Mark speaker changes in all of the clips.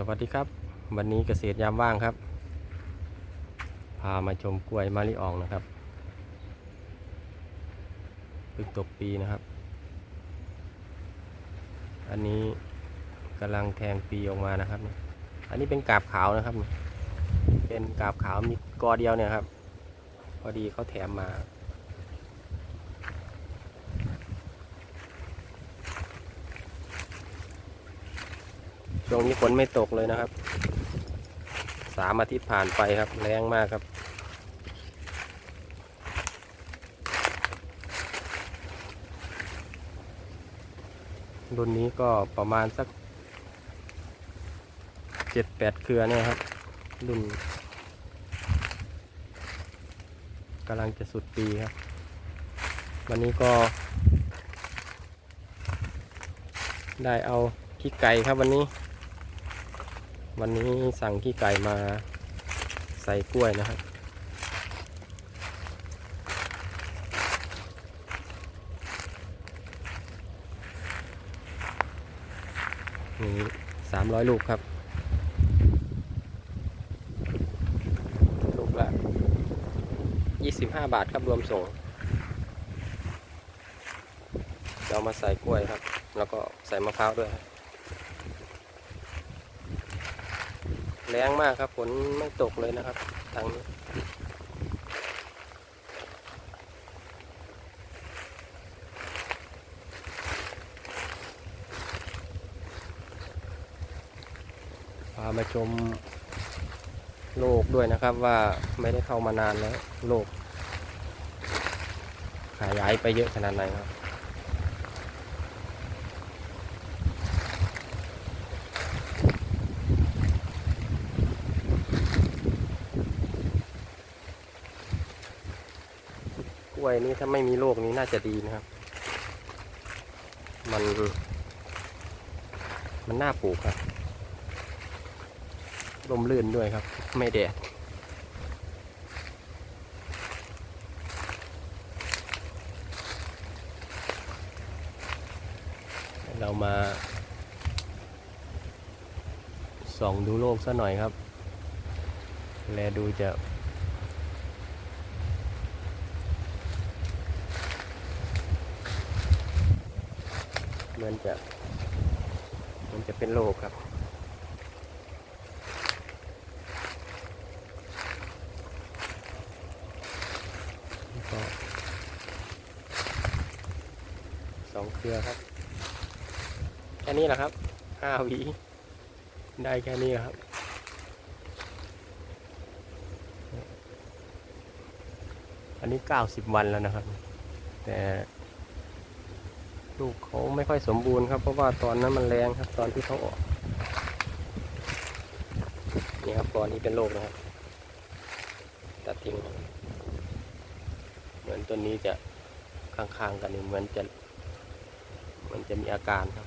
Speaker 1: สวัสดีครับ วันนี้เกษตรยามว่างครับ พามาชมกล้วยมาลิอองนะครับเพิ่งตกปีนะครับ อันนี้กำลังแทงปีออกมานะครับ อันนี้เป็นกาบขาวนะครับ เป็นกาบขาวมีกอเดียวเนี่ยครับ พอดีเขาแถมมา ช่วงนี้ฝนไม่ตกเลยนะครับ สามอาทิตย์ผ่านไปครับแรงมากครับ รุ่นนี้ก็ประมาณสักเจ็ดแปดเครือเนี่ยครับรุ่นกำลังจะสุดปีครับ วันนี้ก็ ได้เอาขี้ไก่ครับวันนี้ วันนี้สั่งขี้ไก่มาใส่กล้วยนะครับนี่สามร้อยลูกครับลูกละยี่สิบห้าบาทครับรวมส่งจะเอามาใส่กล้วยครับ แล้วก็ใส่มะพร้าวด้วยครับ แรงมากครับฝนไม่ตกเลยนะครับทางนี้พามาชมโลกด้วยนะครับว่าไม่ได้เข้ามานานแล้วโลกขยายไปเยอะขนาดไหนครับ วยนี้ถ้าไม่มีโรคนี้น่าจะดีนะครับ มัน มันน่าปลูกครับลมลื่นด้วยครับ ไม่แดดเรามาส่องดูโลกซะหน่อยครับ แลดูจะ เหมือนจะมันจะเป็นโรคครับ สองเครือครับ แค่นี้แหละครับห้าหวี ได้แค่นี้แหละครับอันนี้เก้าสิบวันแล้วนะครับ แต่ ลูกเขาไม่ค่อยสมบูรณ์ครับ เพราะว่าตอนนั้นมันแรงครับ ตอนที่เขาออกนี่ครับตอนนี้เป็นโรคนะครับตัดทิ้งเหมือนต้นนี้จะข้างๆกันเหมือนจะเหมันจะมีอาการครับ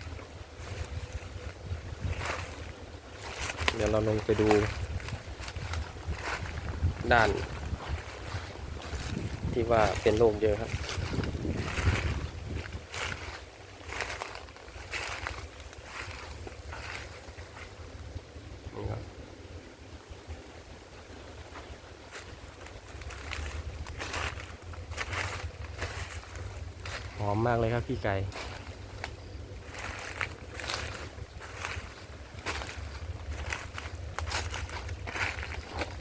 Speaker 1: เดี๋ยวเราลงไปดู ด้าน ที่ว่าเป็นโรคเยอะครับ นี่ครับห อมมากเลยครับพี่ไก่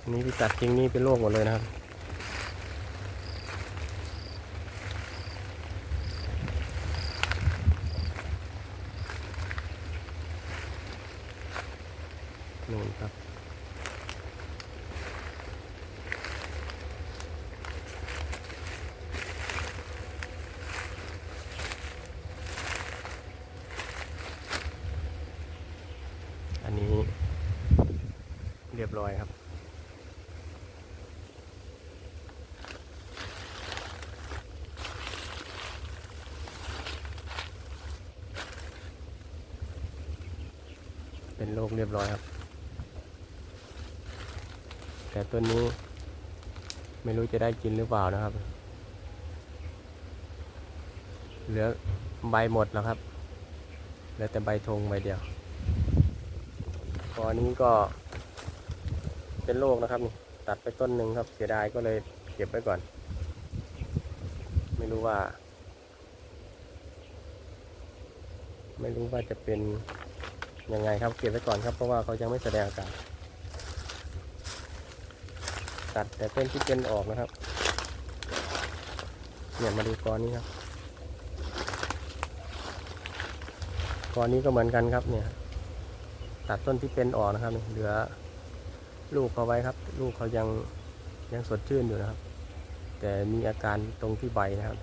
Speaker 1: นนี้ที่ตัดทิ้งนี่เป็นโรคหมดเลยนะครับ นู่นครับ อันนี้เรีย บร้อยครับ เป็นโรคเรียบร้อยครับ แต่ต้นนี้ไม่รู้จะได้กินหรือเปล่านะครับ เหลือใบหมดแล้วครับ เหลือแต่ใบธงใบเดียวเพราะอนี้ก็ เป็นโรคนะครับนี่ตัดไปต้นหนึ่งครับเสียดายก็เลยเก็บไว้ก่อน ไม่รู้ว่า ไม่รู้ว่าจะเป็นยังไงครับเก็บไว้ก่อนครับเพราะว่าเขายังไม่แสดงอาการตัดแต่ต้นที่เป็นออกนะครับ เนี่ยมาดูกอนี้ครับกอนี้ก็เหมือนกันครับเนี่ย ตัดต้นที่เป็นออกนะครับเหลือ ลูกเขาไว้ครับ ลูกเขายังยังสดชื่นอยู่นะครับ แต่มีอาการตรงที่ใบนะครับ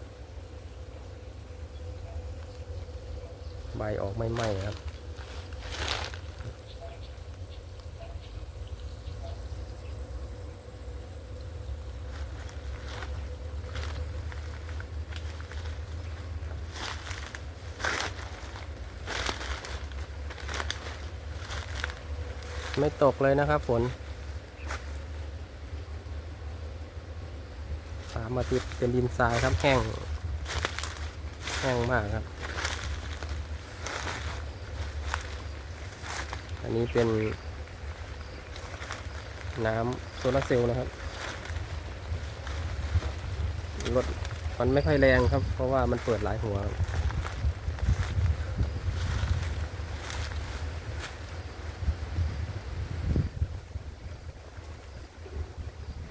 Speaker 1: ใบออกไม่ไหม้ครับไม่ตกเลยนะครับฝนสา มาติดเป็นดินทรายครับแห้งแห้งมากครับ อันนี้เป็น น้ำโซลาเซลล์นะครับรถมันไม่ค่อยแรงครับ เพราะว่ามันเปิดหลายหัวครับ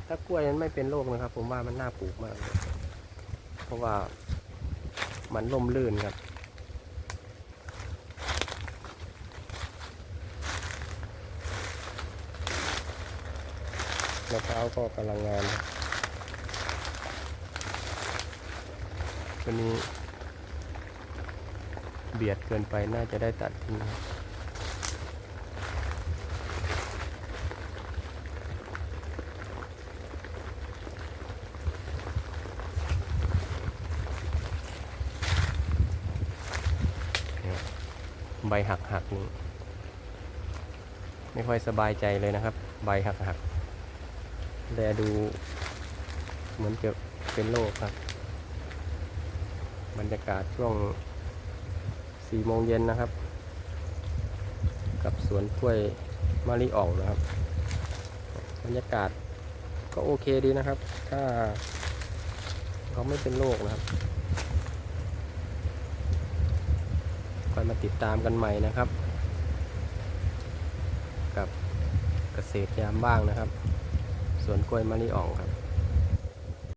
Speaker 1: ถ้ากล้วยมันไม่เป็นโรคนะครับ ผมว่ามันน่าปลูกมาก เพราะว่ามันล่มลื่นครับ มะพร้าวก็กำลังงามตัวนี้เบียดเกินไปน่าจะได้ตัดทิ้งครับเนี่ย ใบหักหักนี่ไม่ค่อยสบายใจเลยนะครับ ใบหักหักๆแลดูเหมือนจะเป็นโรคครับ บรรยากาศช่วงสี่โมงเย็นนะครับ กับสวนกล้วยมะลิอ่องนะครับ บรรยากาศก็โอเคดีนะครับ ถ้าเขาไม่เป็นโรคนะครับ มาติดตามกันใหม่นะครับ กับเกษตรยามว่างนะครับ สวนกล้วยมะลิอ่องครับ